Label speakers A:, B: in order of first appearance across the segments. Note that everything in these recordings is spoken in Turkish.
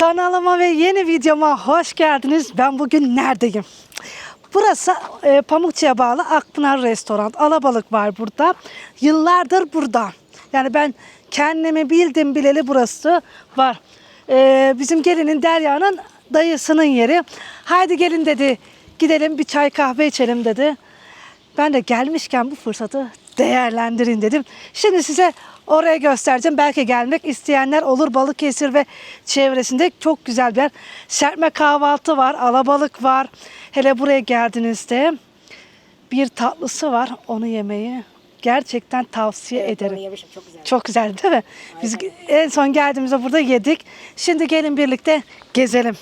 A: Kanalıma ve yeni videoma hoş geldiniz. Ben bugün neredeyim? Burası e, Pamukçu'ya bağlı Akpınar Restoran. Alabalık var burada. Yıllardır burada. Yani ben kendimi bildim bileli burası var. E, bizim gelinin Derya'nın dayısının yeri. Haydi gelin dedi. Gidelim bir çay kahve içelim dedi. Ben de gelmişken bu fırsatı değerlendirin dedim. Şimdi size oraya göstereceğim. Belki gelmek isteyenler olur. Balıkesir ve çevresinde çok güzel bir yer. Serpme kahvaltı var, alabalık var. Hele buraya geldiğinizde bir tatlısı var. Onu yemeyi gerçekten tavsiye ederim.
B: Onu yemişim çok güzel.
A: Çok güzel değil mi? Biz en son geldiğimizde burada yedik. Şimdi gelin birlikte gezelim.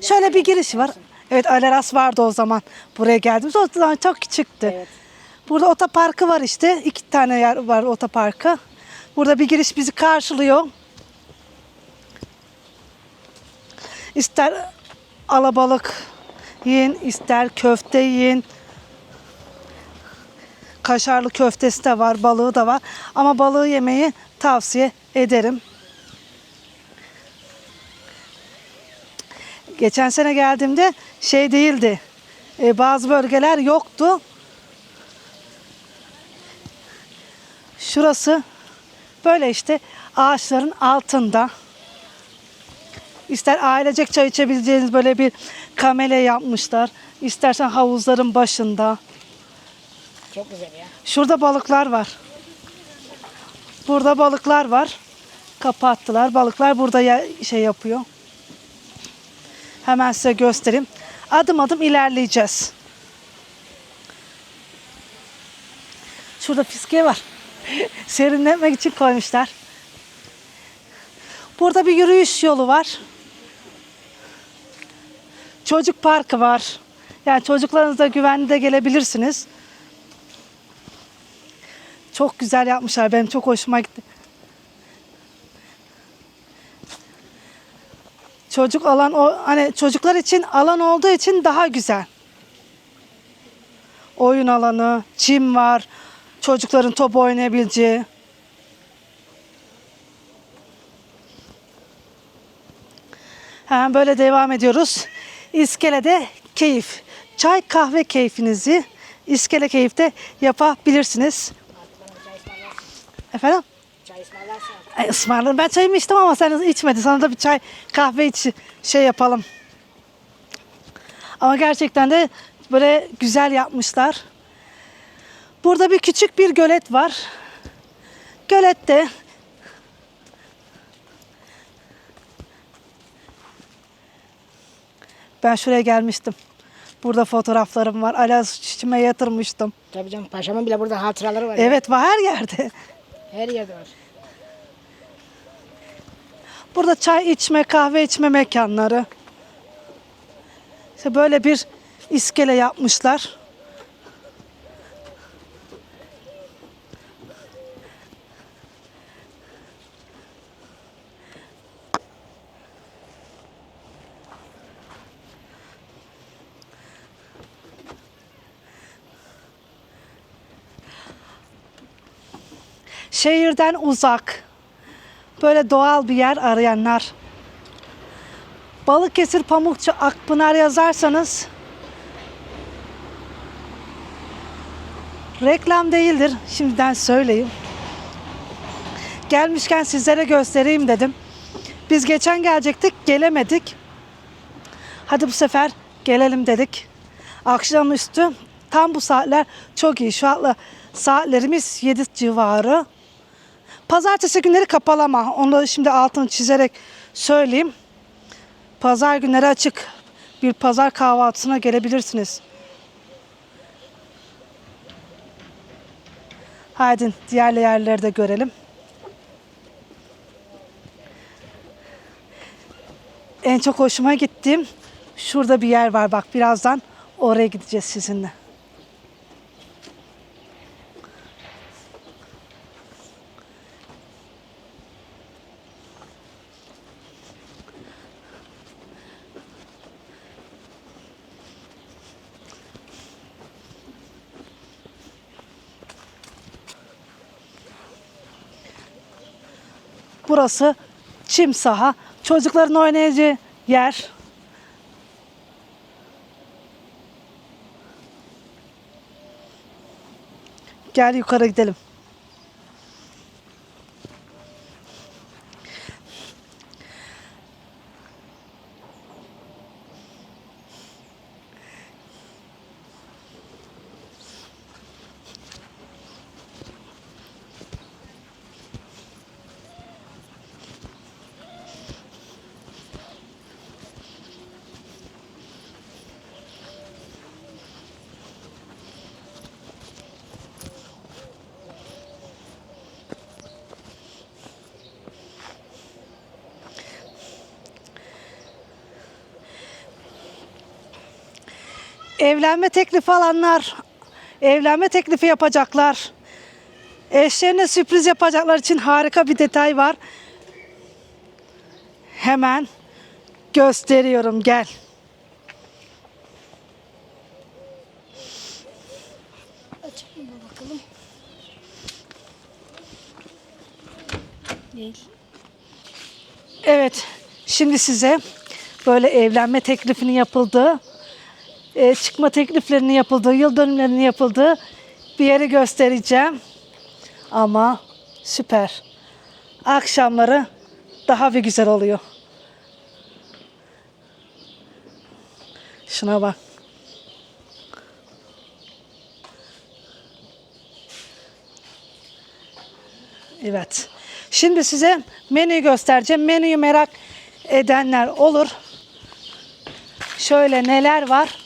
A: Şöyle bir giriş var. Evet Aleras vardı o zaman buraya geldiğimizde. O zaman çok küçüktü.
B: Evet.
A: Burada otoparkı var işte. iki tane yer var otoparkı. Burada bir giriş bizi karşılıyor. İster alabalık yiyin, ister köfte yiyin. Kaşarlı köftesi de var, balığı da var. Ama balığı yemeyi tavsiye ederim. Geçen sene geldiğimde şey değildi. e, bazı bölgeler yoktu. Şurası böyle işte ağaçların altında. İster ailecek çay içebileceğiniz böyle bir kamele yapmışlar. İstersen havuzların başında.
B: Çok güzel ya.
A: Şurada balıklar var. Burada balıklar var. Kapattılar. Balıklar burada ya- şey yapıyor. Hemen size göstereyim. Adım adım ilerleyeceğiz. Şurada fiske var. Serinlemek için koymuşlar. Burada bir yürüyüş yolu var. Çocuk parkı var. Yani çocuklarınızla güvenli de gelebilirsiniz. Çok güzel yapmışlar. Benim çok hoşuma gitti. Çocuk alan o hani çocuklar için alan olduğu için daha güzel. Oyun alanı, çim var. Çocukların top oynayabileceği. Hemen böyle devam ediyoruz. İskele'de keyif. Çay kahve keyfinizi İskele Keyif'te yapabilirsiniz. Efendim?
B: Çay ısmarlarsın.
A: Ay, ısmarlarım. Ben çayımı içtim ama sen içmedin. Sana da bir çay kahve iç şey yapalım. Ama gerçekten de böyle güzel yapmışlar. Burada bir küçük bir gölet var. Gölette ben şuraya gelmiştim. Burada fotoğraflarım var. Ala çiçime yatırmıştım.
B: Tabii canım paşamın bile burada hatıraları var.
A: Evet var her yerde.
B: Her yerde var.
A: Burada çay içme, kahve içme mekanları. İşte böyle bir iskele yapmışlar. Şehirden uzak, böyle doğal bir yer arayanlar. Balıkesir Pamukçu Akpınar yazarsanız reklam değildir. Şimdiden söyleyeyim. Gelmişken sizlere göstereyim dedim. Biz geçen gelecektik, gelemedik. Hadi bu sefer gelelim dedik. Akşamüstü tam bu saatler çok iyi. Şu anda saatlerimiz 7 civarı. Pazartesi günleri kapalı ama onu şimdi altını çizerek söyleyeyim. Pazar günleri açık. Bir pazar kahvaltısına gelebilirsiniz. Haydi diğer yerleri de görelim. En çok hoşuma gittiğim şurada bir yer var bak birazdan oraya gideceğiz sizinle. Burası çim saha. Çocukların oynayacağı yer. Gel yukarı gidelim. Evlenme teklifi alanlar, evlenme teklifi yapacaklar. Eşlerine sürpriz yapacaklar için harika bir detay var. Hemen gösteriyorum gel.
C: Açayım da bakalım. Değil.
A: Evet, şimdi size böyle evlenme teklifinin yapıldığı, e, çıkma tekliflerinin yapıldığı, yıl dönümlerinin yapıldığı bir yeri göstereceğim. Ama süper. Akşamları daha bir güzel oluyor. Şuna bak. Evet. Şimdi size menüyü göstereceğim. Menüyü merak edenler olur. Şöyle neler var?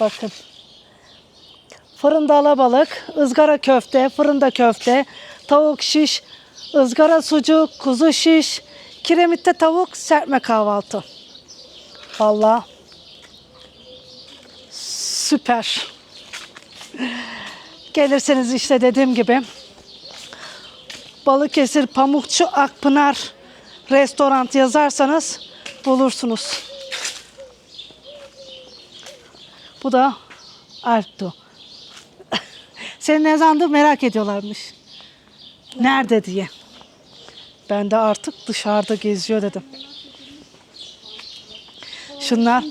A: Bakın. Fırında alabalık, ızgara köfte, fırında köfte, tavuk şiş, ızgara sucuk, kuzu şiş, kiremitte tavuk, serpme kahvaltı. Vallahi süper. Gelirseniz işte dediğim gibi Balıkesir Pamukçu Akpınar restoran yazarsanız bulursunuz. Bu da Alptu. Seni ne zamandır merak ediyorlarmış. Nerede diye. Ben de artık dışarıda geziyor dedim. Şunlar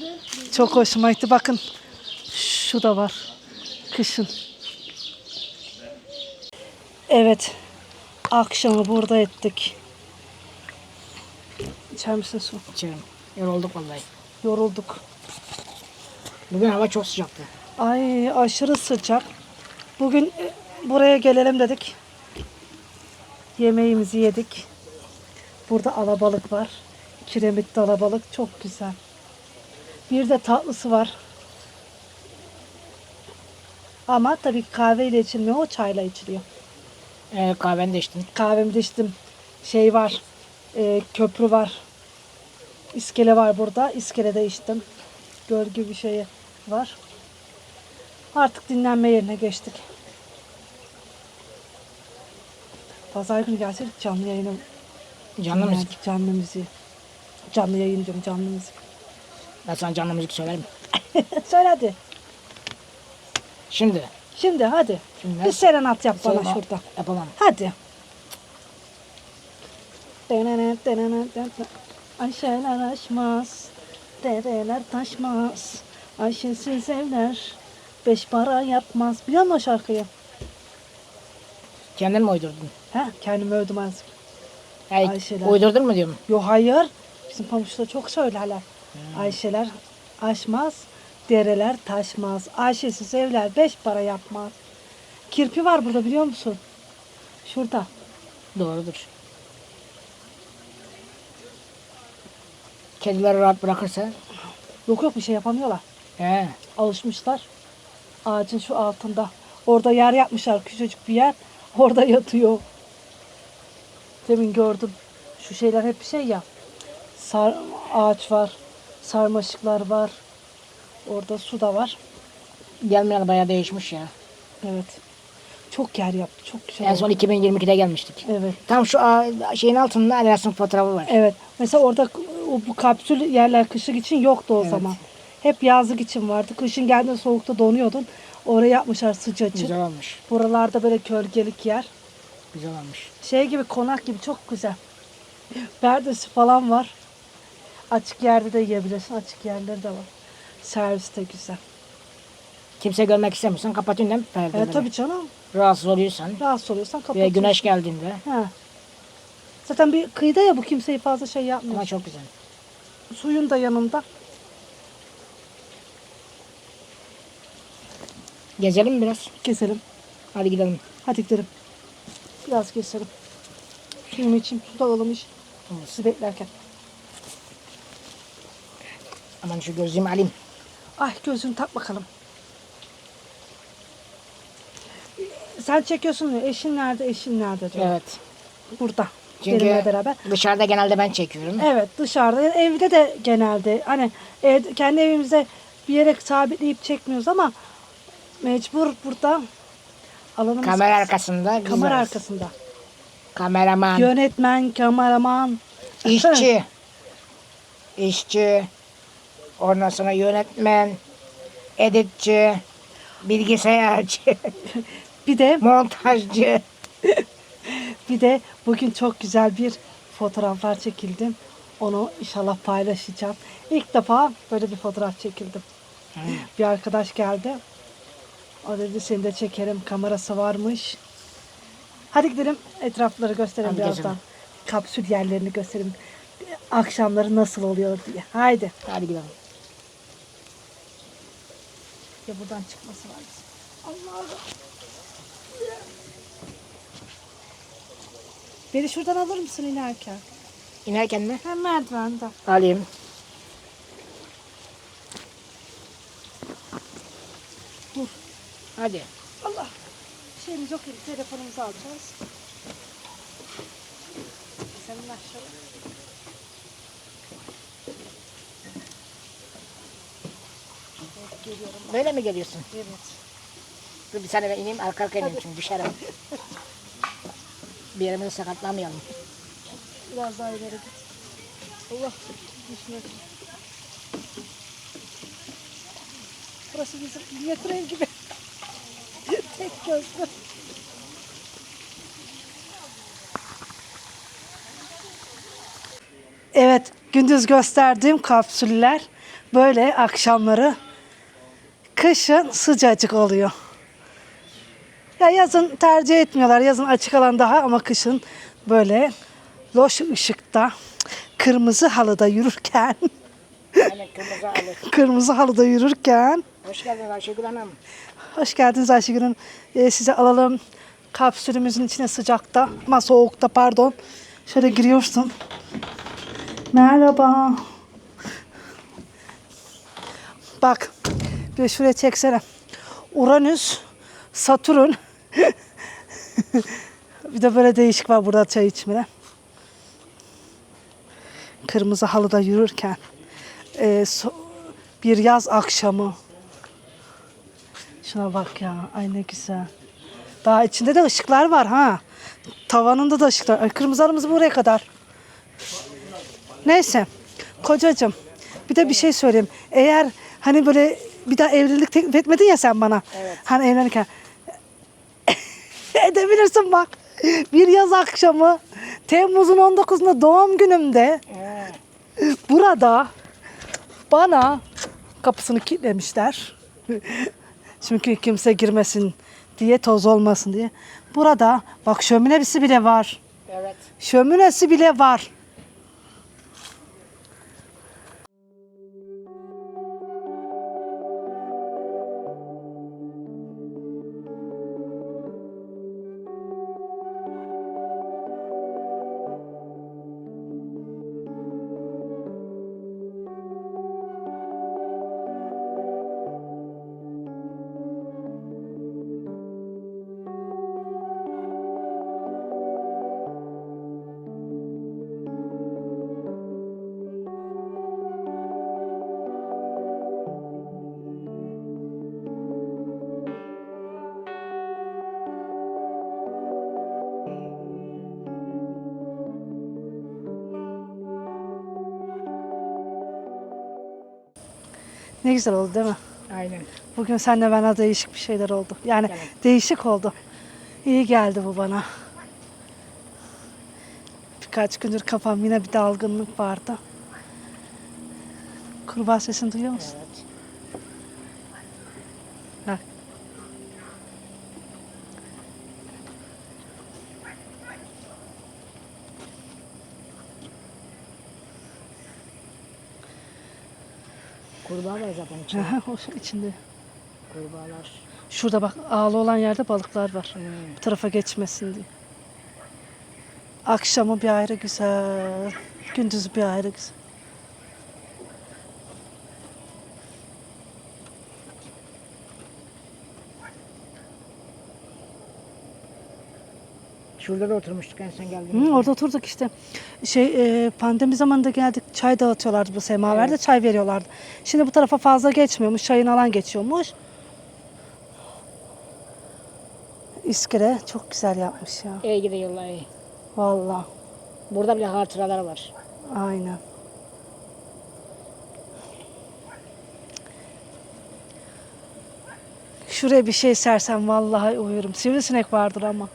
A: çok hoşuma gitti. Bakın şu da var. Kışın. Evet. Akşamı burada ettik. İçer misin su?
B: İçerim. Yorulduk vallahi.
A: Yorulduk.
B: Bugün hava çok sıcaktı.
A: Ay aşırı sıcak. Bugün e, buraya gelelim dedik. Yemeğimizi yedik. Burada alabalık var. Kiremitli alabalık çok güzel. Bir de tatlısı var. Ama tabii kahveyle içilmiyor, o çayla içiliyor.
B: Ee, kahveni de içtim.
A: Kahvemi de içtim. Şey var, e, köprü var. İskele var burada. İskelede içtim. Görgü bir şeyi var. Artık dinlenme yerine geçtik. Pazar günü gelseydik canlı yayını
B: Canlı müzik.
A: dinlerdik, Canlı müziği. Canlı yayın diyorum canlı müzik.
B: Ben sana canlı müzik söylerim.
A: Söyle hadi.
B: Şimdi.
A: Şimdi hadi.
B: Şimdi
A: Bir serenat yap bana
B: Sonra
A: şurada.
B: Yapamam.
A: Hadi. Ayşeler aşmaz, dereler taşmaz. Ayşesiz evler beş para yapmaz. Biliyor musun o şarkıyı?
B: Kendin mi uydurdun?
A: He, kendimi övdüm azıcık.
B: Yani
A: Ayşeler.
B: uydurdun mu diyorum.
A: Yo hayır. Bizim pamukçuda çok söylerler. Ayşeler aşmaz, dereler taşmaz. Ayşesiz evler beş para yapmaz. Kirpi var burada biliyor musun? Şurada.
B: Doğrudur. Kedileri rahat bırakırsa.
A: Yok yok bir şey yapamıyorlar.
B: He.
A: Alışmışlar. Ağacın şu altında. Orada yer yapmışlar küçücük bir yer. Orada yatıyor. Demin gördüm. Şu şeyler hep şey ya. Sar, ağaç var. Sarmaşıklar var. Orada su da var.
B: Gelmeyen bayağı değişmiş ya.
A: Evet. Çok yer yaptı. Çok güzel.
B: En
A: oldu.
B: son 2022'de gelmiştik.
A: Evet.
B: Tam şu a- şeyin altında Alas'ın fotoğrafı var.
A: Evet. Mesela orada o, bu kapsül yerler kışlık için yoktu o
B: Evet.
A: zaman. Hep yazlık için vardı. Kışın geldiğinde soğukta donuyordun. Oraya yapmışlar sıcacık.
B: Güzel olmuş.
A: Buralarda böyle gölgelik yer.
B: Güzel olmuş.
A: Şey gibi konak gibi çok güzel. Perdesi falan var. Açık yerde de yiyebilirsin. Açık yerleri de var. Servis de güzel.
B: Kimse görmek istemiyorsan kapatıyorsun değil mi perdeleri?
A: Evet tabii canım.
B: Rahatsız oluyorsan
A: Rahatsız oluyorsan kapat.
B: veya güneş geldiğinde.
A: He. Zaten bir kıyıda ya bu kimseyi fazla şey yapmıyor.
B: Ama çok güzel.
A: Suyun da yanında.
B: Gezelim biraz?
A: Gezelim.
B: Hadi gidelim.
A: Hadi gidelim. Biraz gezelim. Suyumu içeyim. Su da ılımış. Sizi beklerken.
B: Aman şu gözlüğümü alayım.
A: Ay gözünü tak bakalım. Sen çekiyorsun ya eşin nerede eşin nerede diyor.
B: Evet.
A: Burada.
B: Çünkü
A: Benimle beraber.
B: dışarıda genelde ben çekiyorum.
A: Evet dışarıda evde de genelde hani ev, kendi evimizde bir yere sabitleyip çekmiyoruz ama mecbur burada alanımız
B: Kamera arkasında biz
A: kamera
B: varız.
A: arkasında.
B: Kameraman,
A: Yönetmen, kameraman.
B: işçi, işçi, ondan sonra yönetmen, editçi, bilgisayarcı,
A: Bir de
B: montajcı.
A: bir de bugün çok güzel bir fotoğraflar çekildim. Onu inşallah paylaşacağım. İlk defa böyle bir fotoğraf çekildim. Bir arkadaş geldi. O dedi seni de çekerim. Kamerası varmış. Hadi gidelim etrafları gösterelim
B: Hadi
A: birazdan.
B: gezelim.
A: Kapsül yerlerini gösterelim. Akşamları nasıl oluyor diye. Haydi.
B: Hadi gidelim.
A: Ya buradan çıkması lazım. Allah'ım. Beni şuradan alır mısın inerken?
B: İnerken mi?
A: Hem merdivenden.
B: Alayım. Hadi.
A: Allah. Şeyimiz yok. Telefonumuzu alacağız. Senin aşağı. Evet, geliyorum.
B: Böyle mi geliyorsun?
A: Evet.
B: Dur bir saniye ben ineyim arka arka ineyim çünkü düşerim. Bir yerimizi sakatlamayalım.
A: Biraz daha ileri git. Allah. Düşme. Burası bizim metro gibi. Tek gözlü. Evet, gündüz gösterdiğim kapsüller böyle akşamları kışın sıcacık oluyor. Ya yazın tercih etmiyorlar. Yazın açık alan daha ama kışın böyle loş ışıkta kırmızı halıda yürürken
B: Aynen kırmızı alı.
A: kırmızı halıda yürürken
B: Hoş geldiniz Ayşegül Hanım.
A: Hoş geldiniz Ayşegül Hanım. Ee, size alalım kapsülümüzün içine sıcakta ama soğukta pardon. Şöyle giriyorsun. Merhaba. Bak bir şuraya çeksene. Uranüs, Satürn. bir de böyle değişik var burada çay içmede. Kırmızı halıda yürürken. Ee, so- bir yaz akşamı. Şuna bak ya. Ay ne güzel. Daha içinde de ışıklar var ha. Tavanında da ışıklar. Ay, kırmızı halımız buraya kadar. Neyse. Kocacığım. Bir de bir şey söyleyeyim. Eğer hani böyle bir daha evlilik teklif etmedin ya sen bana.
B: Evet.
A: Hani evlenirken. Edebilirsin bak. Bir yaz akşamı Temmuz'un 19'unda doğum günümde burada bana kapısını kilitlemişler. Çünkü kimse girmesin diye toz olmasın diye. Burada bak şöminesi bile var.
B: evet.
A: Şöminesi bile var. Ne güzel oldu değil mi?
B: Aynen.
A: Bugün seninle bana değişik bir şeyler oldu. Yani
B: Evet.
A: değişik oldu. İyi geldi bu bana. Birkaç gündür kafam yine bir dalgınlık vardı. Kurbağa sesini duyuyor musun?
B: Evet. Var zaten içinde.
A: Aha, o şey içinde.
B: Kurbağalar.
A: Şurada bak ağlı olan yerde balıklar var.
B: Hmm.
A: Bu tarafa geçmesin diye. Akşamı bir ayrı güzel. Gündüzü bir ayrı güzel.
B: Şurada da oturmuştuk en son geldiğimizde.
A: Hı, orada oturduk işte. Şey e, pandemi zamanında geldik çay dağıtıyorlardı bu semaverde
B: Evet.
A: çay veriyorlardı. Şimdi bu tarafa fazla geçmiyormuş. Çayın alan geçiyormuş. İskele çok güzel yapmış ya.
B: İyi gidiyorlar iyi.
A: Vallahi
B: Burada bile hatıralar var.
A: aynen. Şuraya bir şey sersem vallahi uyurum. Sivrisinek vardır ama.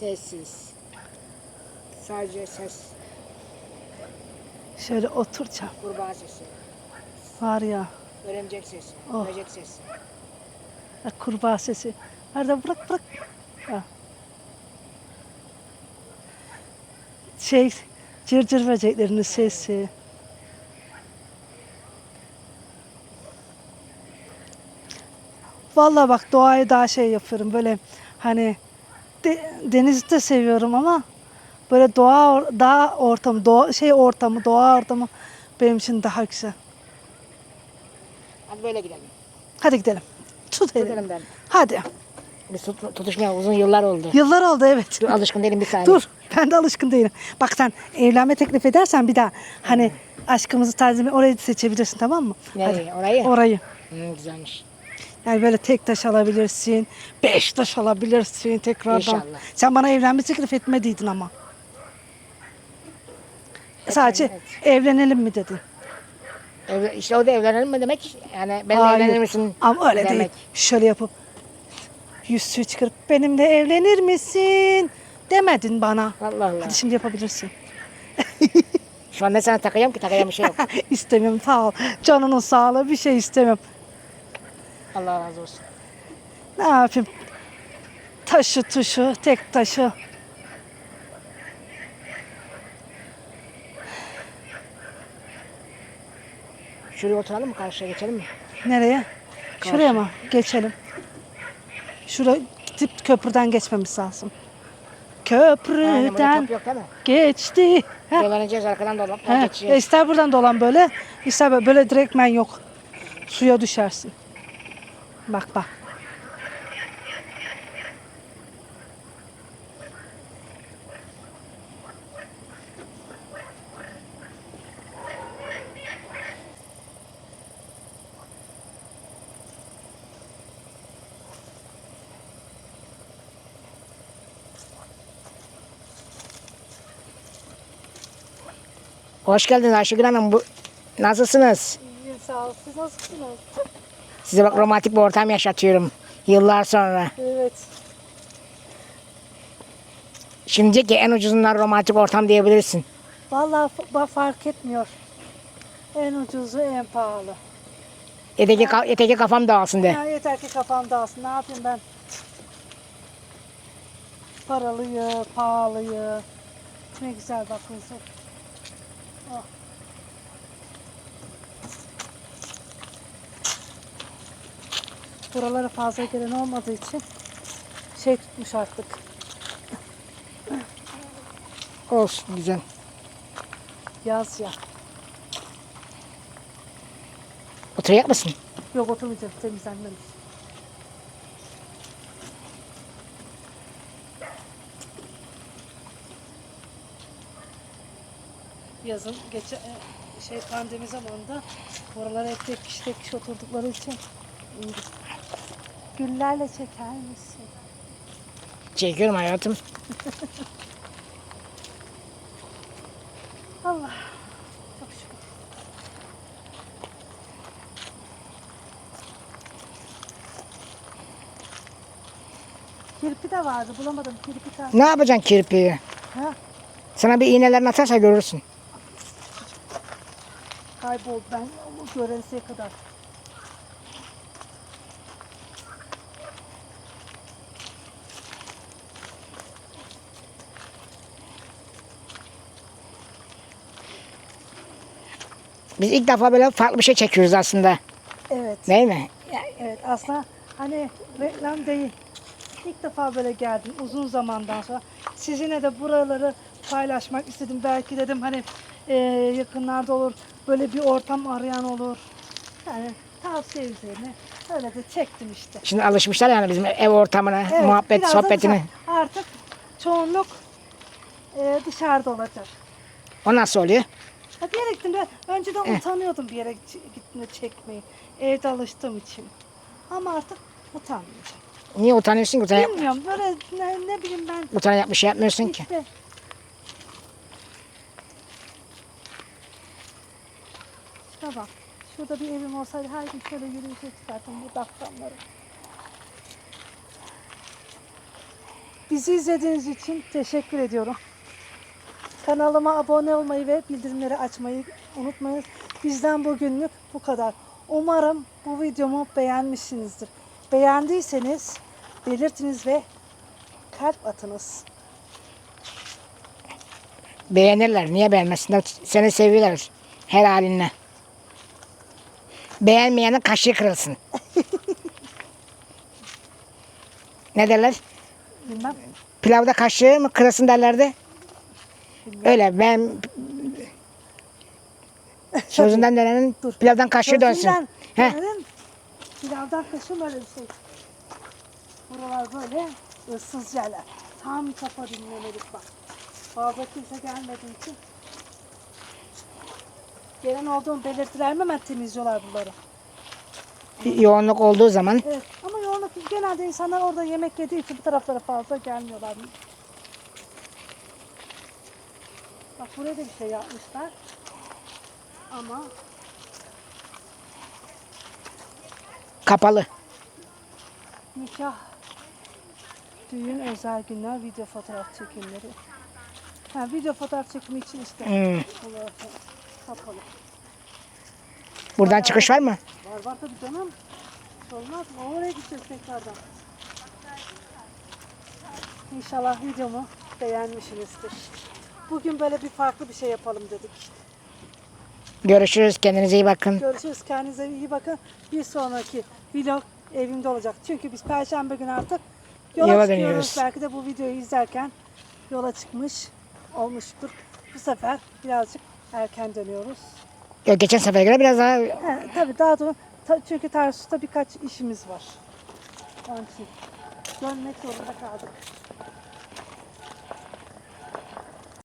B: Sessiz. Sadece ses.
A: Şöyle oturacağım.
B: Kurbağa sesi.
A: Var ya.
B: Örümcek sesi.
A: Oh.
B: Böcek sesi.
A: Bak kurbağa sesi. Nerede bırak bırak. Ha. Şey cırcır böceklerinin sesi. Vallahi bak doğayı daha şey yapıyorum böyle hani de, denizi de seviyorum ama böyle doğa dağ ortamı, doğa, şey ortamı, doğa ortamı benim için daha güzel.
B: Hadi böyle gidelim.
A: Hadi gidelim. Tut.
B: Gidelim ben.
A: Hadi.
B: Biz tut, tutuşmaya uzun yıllar oldu.
A: Yıllar oldu evet.
B: Dur, alışkın değilim bir saniye.
A: Dur ben de alışkın değilim. Bak sen evlenme teklif edersen bir daha hani aşkımızı tazimi orayı seçebilirsin tamam mı?
B: Nereye? Orayı?
A: Orayı.
B: Hı, güzelmiş.
A: Yani böyle tek taş alabilirsin, beş taş alabilirsin tekrardan.
B: İnşallah.
A: Sen bana evlenme teklif etmediydin ama. Sadece
B: evet.
A: evlenelim mi dedin?
B: Evle, işte o da evlenelim mi demek? Yani
A: Hayır.
B: evlenir misin?
A: Ama öyle
B: demek.
A: değil. Şöyle yapıp yüzüğü çıkarıp benimle evlenir misin demedin bana.
B: Allah Allah.
A: Hadi şimdi yapabilirsin.
B: Şu an ne sana takacağım ki takacağım bir şey yok.
A: istemiyorum sağ ol. Canının sağlığı bir şey istemiyorum.
B: Allah razı olsun.
A: Ne yapayım? Taşı tuşu, tek taşı.
B: Şuraya oturalım mı karşıya geçelim mi?
A: Nereye? Şuraya mı? Geçelim. Şuraya gidip köprüden geçmemiz lazım.
B: Aynen
A: Köprüden
B: yok mi?
A: geçti. Heh.
B: Dolanacağız arkadan dolanıp
A: He,
B: geçeceğiz.
A: ister buradan dolan böyle, ister böyle, böyle direktmen yok. Suya düşersin. Bak bak.
B: Hoş geldiniz Ayşegül Hanım. Bu, nasılsınız?
A: İyi sağ ol. Siz nasılsınız?
B: Size bak romantik bir ortam yaşatıyorum. Yıllar sonra.
A: Evet.
B: Şimdi ki en ucuzundan romantik ortam diyebilirsin.
A: Vallahi fa- fark etmiyor. En ucuzu en pahalı.
B: Eteki, ka- eteki kafam dağılsın de.
A: Ya yeter ki kafam dağılsın. Ne yapayım ben? Paralıyı, pahalıyı. Ne güzel bakıyorsun. Buralara fazla gelen olmadığı için şey tutmuş artık.
B: Olsun güzel.
A: Yaz ya.
B: Oturacak mısın?
A: Yok oturmayacağım temizlenmemiş. Yazın geçen e, şey pandemi zamanında oralara hep tek kişi tek kişi oturdukları için. Güllerle çeker misin?
B: Çekiyorum hayatım.
A: Allah. Çok şükür. Kirpi de vardı. Bulamadım kirpi tane.
B: Ne yapacaksın kirpiyi?
A: Ha?
B: Sana bir iğnelerini atarsa görürsün.
A: Kayboldu ben görenseye kadar.
B: Biz ilk defa böyle farklı bir şey çekiyoruz aslında.
A: Evet.
B: Değil mi?
A: Evet aslında hani reklam değil. İlk defa böyle geldim uzun zamandan sonra. Sizinle de buraları paylaşmak istedim. Belki dedim hani e, yakınlarda olur. Böyle bir ortam arayan olur. Yani tavsiye üzerine öyle de çektim işte.
B: Şimdi alışmışlar yani bizim ev ortamına,
A: Evet,
B: muhabbet,
A: biraz da
B: sohbetine.
A: dışarı- Artık çoğunluk e, dışarıda olacak.
B: O nasıl oluyor?
A: Ha, bir yere gittim ben önceden
B: Eh.
A: utanıyordum bir yere gittiğinde çekmeyi. Evde alıştığım için. Ama artık utanmayacağım.
B: Niye utanıyorsun ki? Utan,
A: Bilmiyorum böyle ne, ne bileyim ben
B: utan yapmış şey yapmıyorsun ki.
A: işte. Şuna bak. Şurada bir evim olsaydı her gün şöyle yürüyüşe çıkarttım bu daktamları. Bizi izlediğiniz için teşekkür ediyorum. Kanalıma abone olmayı ve bildirimleri açmayı unutmayın. Bizden bugünlük bu kadar. Umarım bu videomu beğenmişsinizdir. Beğendiyseniz belirtiniz ve kalp atınız.
B: Beğenirler. Niye beğenmesinler? Seni seviyorlar her halinle. Beğenmeyenin kaşığı kırılsın. ne derler?
A: Bilmem.
B: Pilavda kaşığı mı kırılsın derlerdi? Öyle ben sözünden dönenin
A: Dur.
B: pilavdan kaşığı dönsün.
A: Sözünden
B: Heh.
A: dönelim. Pilavdan kaşım öyle bir şey. Buralar böyle ıssız yerler. Tam kafa dinlemelik bak. Fazla kimse gelmediği için. Gelen olduğunu belirtiler mi hemen temizliyorlar bunları.
B: Yoğunluk olduğu zaman
A: Evet ama yoğunluk genelde insanlar orada yemek yediği için bu taraflara fazla gelmiyorlar. Bak buraya da bir şey yapmışlar. Ama
B: kapalı.
A: nikah, düğün, özel günler, video fotoğraf çekimleri. Ha, video fotoğraf çekimi için işte.
B: Hmm.
A: Olarak kapalı.
B: Buradan çıkış var mı?
A: Var var tabii canım. Olmaz mı? Oraya gideceğiz tekrardan. İnşallah videomu beğenmişsinizdir. Bugün böyle bir farklı bir şey yapalım dedik.
B: Görüşürüz. Kendinize iyi bakın.
A: Görüşürüz. Kendinize iyi bakın. Bir sonraki vlog evimde olacak. Çünkü biz perşembe günü artık yola,
B: Yola
A: çıkıyoruz.
B: dönüyoruz.
A: Belki de bu videoyu izlerken yola çıkmış olmuştur. Bu sefer birazcık erken dönüyoruz.
B: Yok, geçen sefere göre biraz daha
A: He, tabii daha doğru. Ta- çünkü Tarsus'ta birkaç işimiz var. Onun için dönmek zorunda kaldık.